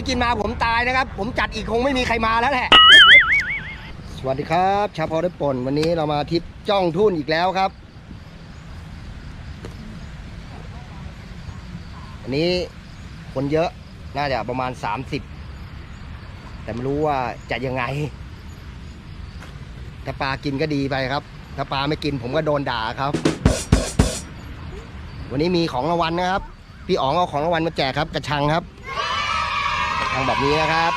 ไม่กินมาผมตายนะครับ ผมจัดอีกคงไม่มีใครมาแล้วแหละ สวัสดีครับชาพอได้ป่นวันนี้เรามาทิปจ้องทุ่นอีกแล้วครับ อันนี้คนเยอะน่าจะประมาณ 30 แต่ไม่รู้ว่าจะยังไง ถ้าปลากินก็ดีไปครับ ถ้าปลาไม่กินผมก็โดนด่าครับ วันนี้มีของรางวัลนะครับ พี่อ๋องเอาของรางวัลมาแจกครับ กระชังครับ กระชังแบบนี้นะครับ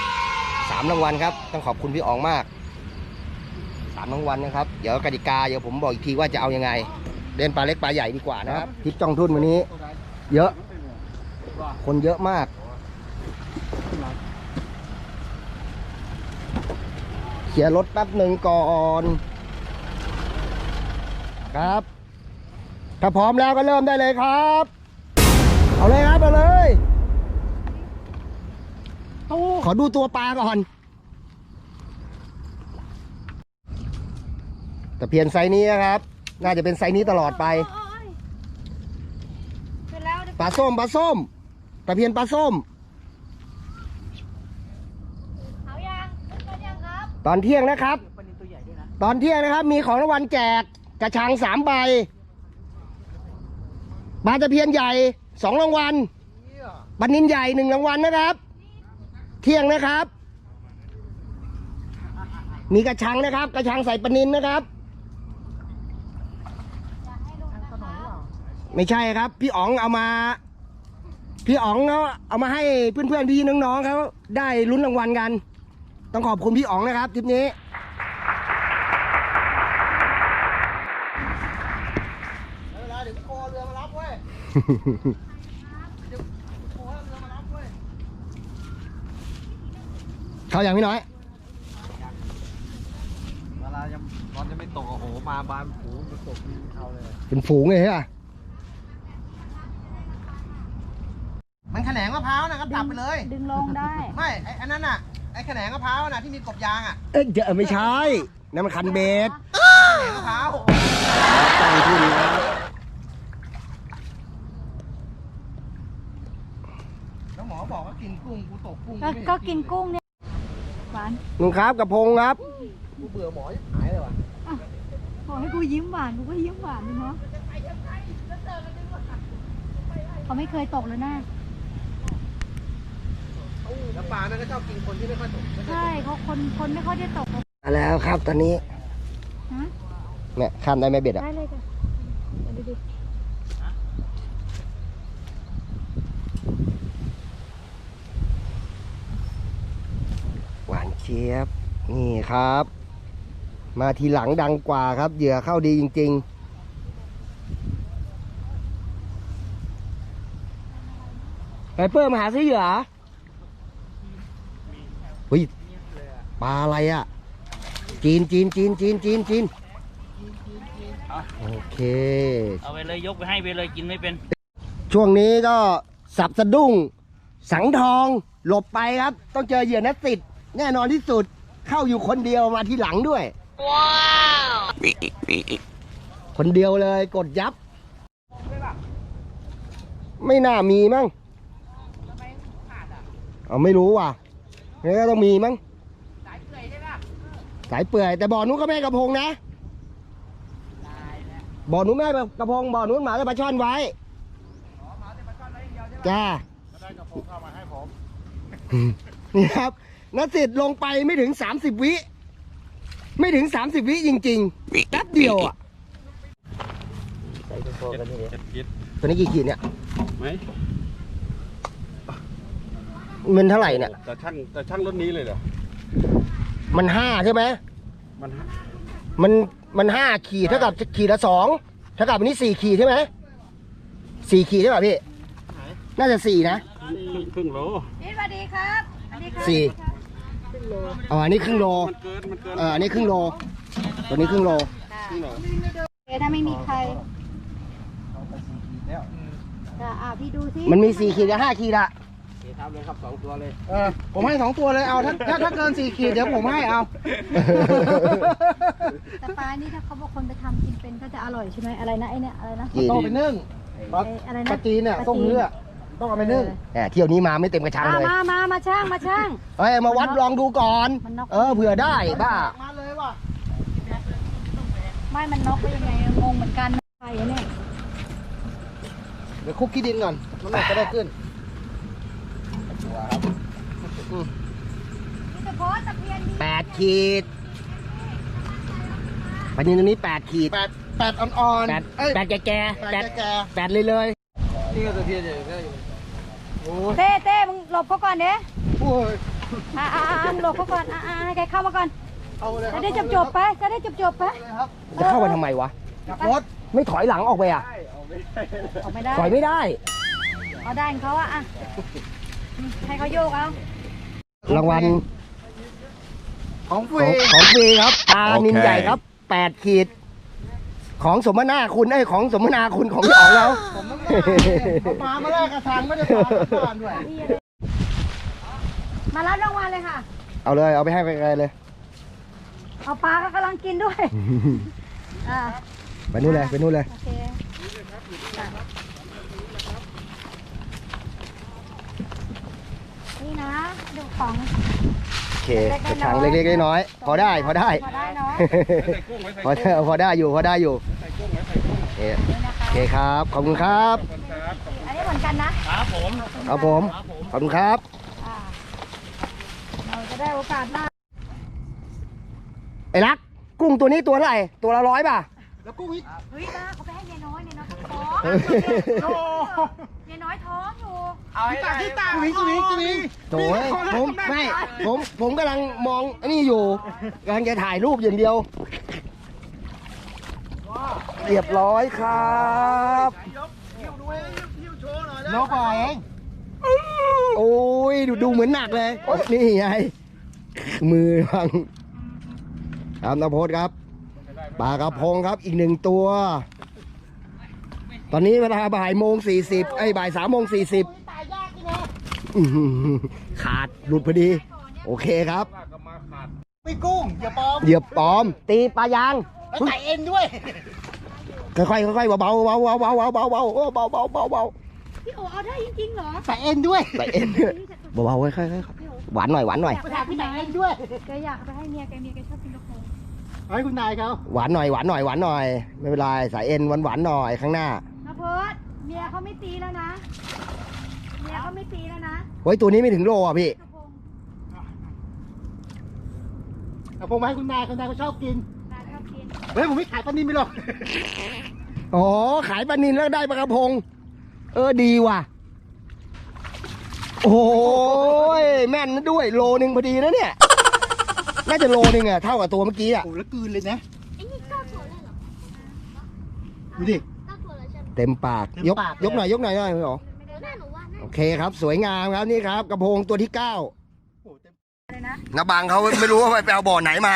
สามรางวัลครับ ต้องขอบคุณพี่อ๋องมากสามรางวัลนะครับ เดี๋ยวกติกาเดี๋ยวผมบอกอีกทีว่าจะเอายังไง เล่นปลาเล็กปลาใหญ่ดีกว่านะครับทริปจ้องทุ่นวันนี้ เยอะ คนเยอะมากเคลียร์รถแป๊บหนึ่งก่อนครับ ถ้าพร้อมแล้วก็เริ่มได้เลยครับ เอาเลยครับ เอาเลย ขอดูตัวปลาก่อน แต่เพียนไซส์นี้นะครับ น่าจะเป็นไซส์นี้ตลอดไปเสร็จแล้วเดี๋ยวปลาส้มปลาส้มตะเพียนปลาส้ม เอายังขึ้นกันยังครับ ตอนเที่ยงนะครับตอนเที่ยงนะครับ มีของรางวัลแจกกระชังสามใบปลาตะเพียนใหญ่สองรางวัลปลานินใหญ่หนึ่งรางวัลนะครับ เที่ยงนะครับ มีกระชังนะครับ กระชังใส่ปลานินนะครับอยากให้ลงนะคะไม่ใช่ครับ พี่อ๋องเอามา พี่อ๋องเขาเอามาให้เพื่อนๆพี่น้องๆเขาได้ลุ้นรางวัลกัน ต้องขอบคุณพี่อ๋องนะครับทริปนี้เวลาเดี๋ยวพี่โคเรือมารับเว้ย เขาอย่างพี่น้อยเวลายังตอนจะไม่ตกโอ้โหมาบานผูจะตกมีเขาเลย เป็นฝูงเลยใช่ปะมันแขนงมะพร้าวนะก็ตับไปเลย ดึงลงได้ ไม่ไอ้อันนั้นน่ะไอ้แขนงมะพร้าวน่ะที่มีกบยางอะเอ้ยเดี๋ยวไม่ใช่นั่นมันคันเบสแขนงมะพร้าวตั้งทุนนะแล้วหมอบอกว่ากินกุ้งกูตกกุ้งก็ก็กินกุ้งเนี่ย หวานนุ่งครับกระพงครับ กูเบื่อหมอหายเลยว่ะบอกให้กูยิ้มหวานกูก็ยิ้มหวานเลยเนาะเขาไม่เคยตกเลยนะแล้วปลานั่นก็ชอบกินคนที่ไม่ค่อยตกไม่ค่อยใช่เขาคนคนไม่ค่อยได้ตกหรอกมาแล้วครับตอนนี้ฮะเนี่ยข้ามได้ไหมเบ็ดอะ ได้เลยจ้ะเดี๋ยวดูดิ หวาน เชียบนี่ครับ มาทีหลังดังกว่าครับ เหยื่อเข้าดีจริง ๆไปเปิ้ลมาหาซื้อเหยื่อเฮ้ยปลาอะไรอะ จีนจีนจีนจีนจีนจีนโอเค เอาไปเลยยกไปให้ไปเลยกินไม่เป็น ช่วงนี้ก็สับสะดุ้ง สังทอง หลบไปครับ ต้องเจอเหยื่อนัดติด แน่นอนที่สุดเข้าอยู่คนเดียวมาทีหลังด้วย ว้าวคนเดียวเลยกดยับ ไม่น่ามีมั้งเอาไม่รู้ว่ะนี่ก็ต้องมีมั้งสายเปื่อยใช่ปะสายเปื่อยแต่บ่อนู้นก็ไม่ให้กระพงนะบ่อนู้นไม่ให้กระพงบ่อนู้นหมาจะปลาช่อนไว้จ้านี่ครับ นัสิทธิ์ลงไปไม่ถึง30วิ ไม่ถึง30วิจริงๆแป๊บเดียวอะจะพิษตัวนี้กี่ขีดเนี่ยไหมมันเท่าไหร่เนี่ยแต่ช่างแต่ช่างรถนี้เลยเหรอมันห้าใช่ไหมมันมันมันห้าขีดเท่ากับขีดละสองเท่ากับอันนี้สี่ขีดใช่ไหมสี่ขีดใช่ป่ะพี่ น่าจะสี่นะ ครึ่งโลพี่สวัสดีครับสวัสดีครับสี่ อ๋ออันนี้ครึ่งโลมันเกินมันเกินเอออันนี้ครึ่งโล ตัวนี้ครึ่งโล ครึ่งโลเดี๋ยวถ้าไม่มีใครแล้วจะอ่าพี่ดูสิมันมีสี่ขีดกับห้าขีดอะเดี๋ยวทำเลยครับสองตัวเลยเออผมให้สองตัวเลยเอาถ้าถ้าถ้าเกินสี่ขีดเดี๋ยวผมให้เอา แต่ปลานี่ถ้าเขาบอกคนไปทำกินเป็นก็จะอร่อยใช่ไหมอะไรนะไอเนี่ยอะไรนะจีนโตไปนึ่งไอ้อะไรนะ ปลาจีนเนี่ยต้มเลือดไป ต้องเอาไปนึ่งแหมเที่ยวนี้มาไม่เต็มกระชังมาเลยมามามาช่างมาช่างเฮ้ยมาวัดลองดูก่อน มันนอก เออเผื่อได้บ้า มาเลยว่ะไม่มันนกไปยังไงงงเหมือนกันใครอะเนี่ย เดี๋ยวคลุกขี้ดินก่อนน้ำหนักจะได้ขึ้นนี่จะโพสตะเพียนดีแปดขีดปลานินตัวนี้แปดขีดแปดแปดอ่อนแปดๆเอ้ยแปดแก่ๆแปแปดดแก่แปดเลยเลยๆ นี่ก็ตะเพียนใหญ่ก็อยู่โอ้ยเต้เต้มึงหลบเขาก่อนเด้โอ้ยอ่าอ่าอ่ามึงหลบเขาก่อนอ่าอ่าให้แกเข้ามาก่อนเอาเลยคจะรับได้จบจบๆไปจะได้จบจบๆไปเอาเลยครับจะเข้ามาทำไมวะ จับรถไม่ถอยหลังออกไปอะออกไม่ได้ ถอยไม่ได้ เอาได้ของเขาอะอะให้เขาโยกเอารางวัลของฟขรีองของฟรีครับปลานินโอเคใหญ่ครับแปดขีด ของสมนาคุณไอ้ยของสมนาคุณของพี่อ๋องเรา ผมต้องเอาปลามาแลกกระชังไม่ได้ปลากลับบ้านด้วย มารับรางวัลเลยค่ะ เอาเลยเอาไปให้ไกลๆเลย เอาปลาก็กำลังกินด้วยอ่าไปนู่นเลยไปนู่นเลยโอเคจ้ะนี่นะดูของ โอเคกระชังเล็กๆน้อยๆพอได้พอได้ พอได้เนาะ พอได้พอได้อยู่พอได้อยู่ โอเคนี่นะคะโอเคครับ ขอบคุณครับ อันนี้เหมือนกันนะครับผมครับผม ขอบคุณครับ อ่าเราจะได้โอกาสหน้าไอ้รัก กุ้งตัวนี้ตัวเท่าไหร่ ตัวละร้อยป่ะ แล้วกุ้งอีกเฮ้ยป้าเขาไปให้ยายน้อยยายน้อยท้องเออยายน้อยท้องอยู่ที่ตาที่ตากุ้งกุ้งกุ้งโถ่ยผมไม่ ผม ผมกำลังมองอันนี้อยู่กำลังจะถ่ายรูปอย่างเดียว เรียบร้อยครับนกปล่อยเองโอ้ยดูดูเหมือนหนักเลยนี่ไงมือบังครับนภพศครับปลากระพงครับอีกหนึ่งตัว ตอนนี้เวลาบ่ายโมงสี่สิบไอ้ยบ่ายสามโมงสี่สิบขาดหลุดพอดี โอเคครับไม่กุ้งอย่าปลอมเหยียบปลอม ตีปลายาง แล้วใส่เอ็นด้วย ค่อยๆค่อยๆเบาๆเบาๆเบาๆเบาๆเบาๆเบาๆเออเบาๆเบาๆเบาพี่โอเอาได้จริงๆเหรอใส่เอ็นด้วยๆใส่เอ็นเบาๆค่อยๆหวานหน่อยหวานหน่อยอยากไปให้ใส่นายเอ็นด้วยแกอยากไปให้เมียแกเมียแกชอบกินกระเพงให้คุณนายเขาหวานหน่อยหวานหน่อยหวานหน่อย ไม่เป็นไรสายเอ็นหวานหวานๆหน่อยข้างหน้านะเพิร์ดเมียเขาไม่ตีแล้วนะ เมียเขาไม่ตีแล้วนะเฮ้ยตัวนี้ไม่ถึงโลอะพี่กระพงเอาผมมาให้คุณนายคุณนายเขาชอบกินนายชอบกิน เฮ้ยผมไม่ขายปลานิ่มไปหรอกอ๋อ ขายปลานินแล้วได้ปลากระพง เออดีว่ะ โอ้ยแม่นนะด้วย โลนึงพอดีนะเนี่ย น่าจะโลนึงอะเท่ากับตัวเมื่อกี้อะโอ้แล้วกลืนเลยนะไอ้นี่เก้าตัวเลยเหรอดูดิเก้าตัวเลยใช่ไหมเต็มปากเต็มยกปากเลยยกหน่อยยกหน่อยหน่อยพี่อ๋อแม่หนูว่าน่าโอเคครับ สวยงามครับนี่ครับ กระพงตัวที่เก้าโอ้เต็มเลยนะ นาบางเขาไม่รู้ว่าไปเอาบ่อไหนมา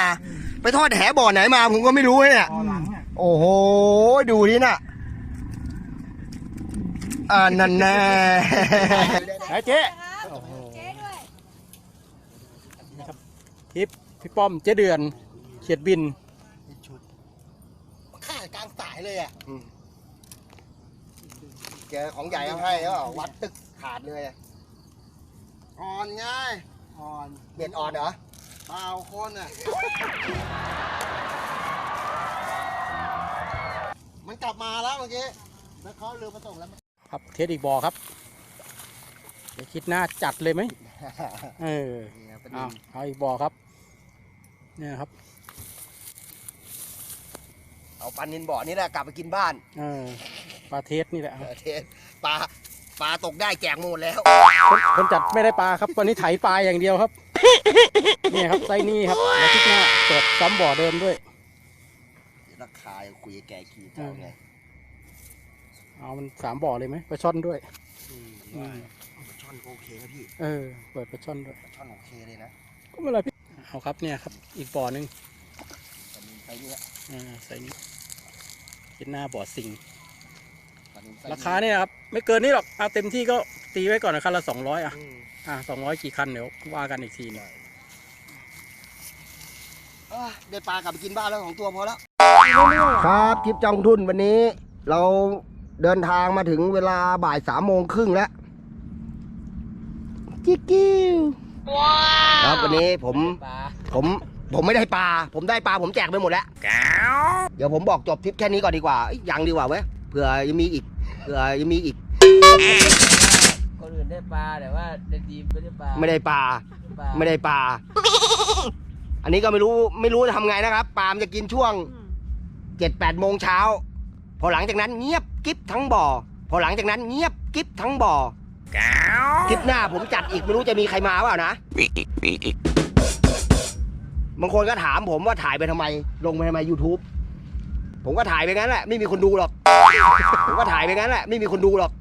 ไปทอดแหบ่อไหนมาผมก็ไม่รู้เนี่ยคอหลังอะโอ้โห ดูนี่น่ะอ่านั่นแน่ไอ้เจ๊เจ๊ด้วยทิปพี่ป้อมเจ๊เดือนเขียดบินข้ากลางสายเลยอะเจอของใหญ่เอาให้แล้ววัดตึกขาดเลยอ่อนง่ายอ่อนเบ็ดอ่อนเหรอ เปล่าคนอะ มันกลับมาแล้วเมื่อกี้แล้วเขาเรือมาส่งแล้ว ครับเทสอีกบอครับเดี๋ยวคิดหน้าจัดเลยไหมเออเอาเอาอีกบอครับ เนี่ยครับ เอาปันนินบ่อนี่แหละกลับไปกินบ้านเออปลาเทสนี่แหละครับเออเทสปลาปลาตกได้แจกหมดแล้ว คนคนจัดไม่ได้ปลาครับวันนี้ไถปลาอย่างเดียวครับ เนี่ยครับไซส์นี้ครับแล้วคิดหน้าเปิดซ้ำบ่อเดิมด้วยราคาคุยกับแกกี่เท่าไงเอามันสามบ่อเลยไหมปลาช่อนด้วยอืมปลาช่อนก็โอเคนะพี่เออเปิดปลาช่อนด้วยปลาช่อนโอเคเลยนะก็ไม่เป็นไรพี่เอาครับเนี่ยครับ อีกบ่อหนึ่งปันนินไซส์นี้อ่าไซส์นี้คิดหน้าบ่อสิงปันนินไซส์ราคาเนี่ยครับ ไม่เกินนี้หรอกเอาเต็มที่ก็ตีไว้ก่อนนะคันละสองร้อยอะ อืมอ่าสองร้อยกี่คันเดี๋ยวว่ากันอีกทีหนึงเอ้ยได้ปลากลับไปกินบ้านแล้วของตัวพอแล้ว ครับคลิปจองทุนวันนี้ เราเดินทางมาถึงเวลาบ่ายสามโมงครึ่งแล้วจิกกิ้วครับวันนี้ผมปลาผมผมไม่ได้ปลา ผมได้ปลาผมแจกไปหมดแล้วเดี๋ยวผมบอกจบทริปแค่นี้ก่อนดีกว่าเอ้ยยังดีกว่าเว้ยเผื่อยังมีอีกเผื่อยังมีอีก คนอื่นได้ปลาแต่ว่าในทีมไม่ได้ปลาไม่ได้ปลา ปลาไม่ได้ปลา อันนี้ก็ไม่รู้ไม่รู้จะทำไงนะครับ ปลามนจะกินช่วงเจ็ดแปดโมงเช้า พอหลังจากนั้นเงียบกิ๊บทั้งบ่อ พอหลังจากนั้นเงียบกิ๊บทั้งบ่อคลิปหน้าผมจัดอีกไม่รู้จะมีใครมาเปล่านะ บางคนก็ถามผมว่าถ่ายไปทำไม ลงไปทำไม YouTube ผมก็ถ่ายไปงั้นแหละ ไม่มีคนดูหรอก ผมก็ถ่ายไปงั้นแหละ ไม่มีคนดูหรอก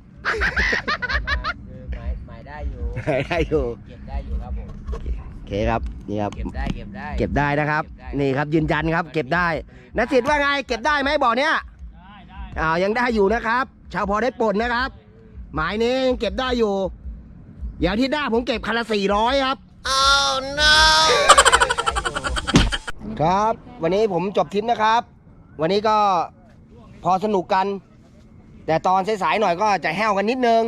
ได้อยู่ได้อยู่เก็บได้อยู่ครับผมโอเคครับนี่ครับ เก็บได้เก็บได้เก็บได้นะครับเก็บได้นี่ครับยืนยันครับ เก็บได้นัสิทธิ์ว่าไง เก็บได้ไหมบ่อเนี้ยได้ได้อ้าวยังได้อยู่นะครับ ชาวพอได้ปลดนะครับ หมายนี้ยังเก็บได้อยู่ อย่างที่หน้าผมเก็บคันละสี่ร้อยครับครับ วันนี้ผมจบทริปนะครับ วันนี้ก็พอสนุกกัน แต่ตอนสายๆหน่อยก็จะแห้วกันนิดนึง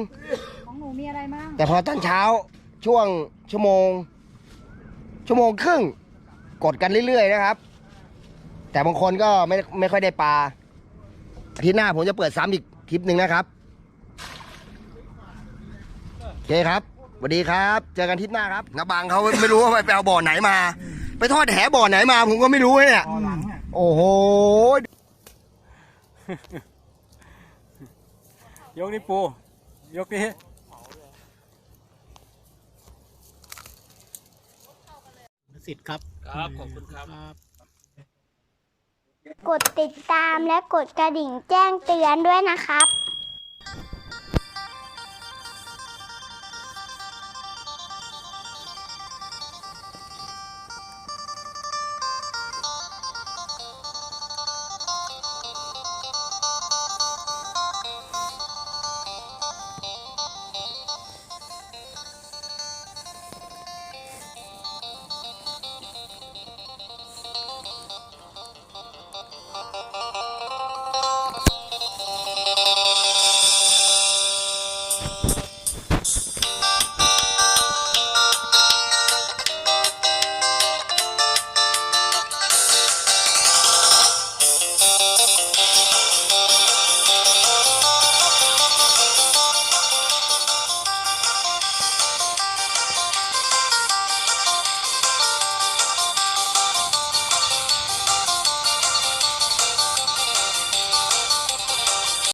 ของหนูมีอะไรมั่งแต่พอตอนเช้าช่วงชั่วโมง ชั่วโมงครึ่ง กดกันเรื่อยๆนะครับ แต่บางคนก็ไม่ไม่ค่อยได้ปลาอาทิตย์หน้าผมจะเปิดซ้ำอีกคลิปหนึ่งนะครับโอเคครับสวัสดีครับ เจอกันอาทิตย์หน้าครับนาบางเขาไม่รู้ว่าไปเอาบ่อไหนมา ไปทอดแหบ่อไหนมา ผมก็ไม่รู้เนี่ยโอ้โหยกนี่ปูยกนี่ สิทธิ์ครับครับขอบคุณครับ กดติดตามและกดกระดิ่งแจ้งเตือนด้วยนะครับ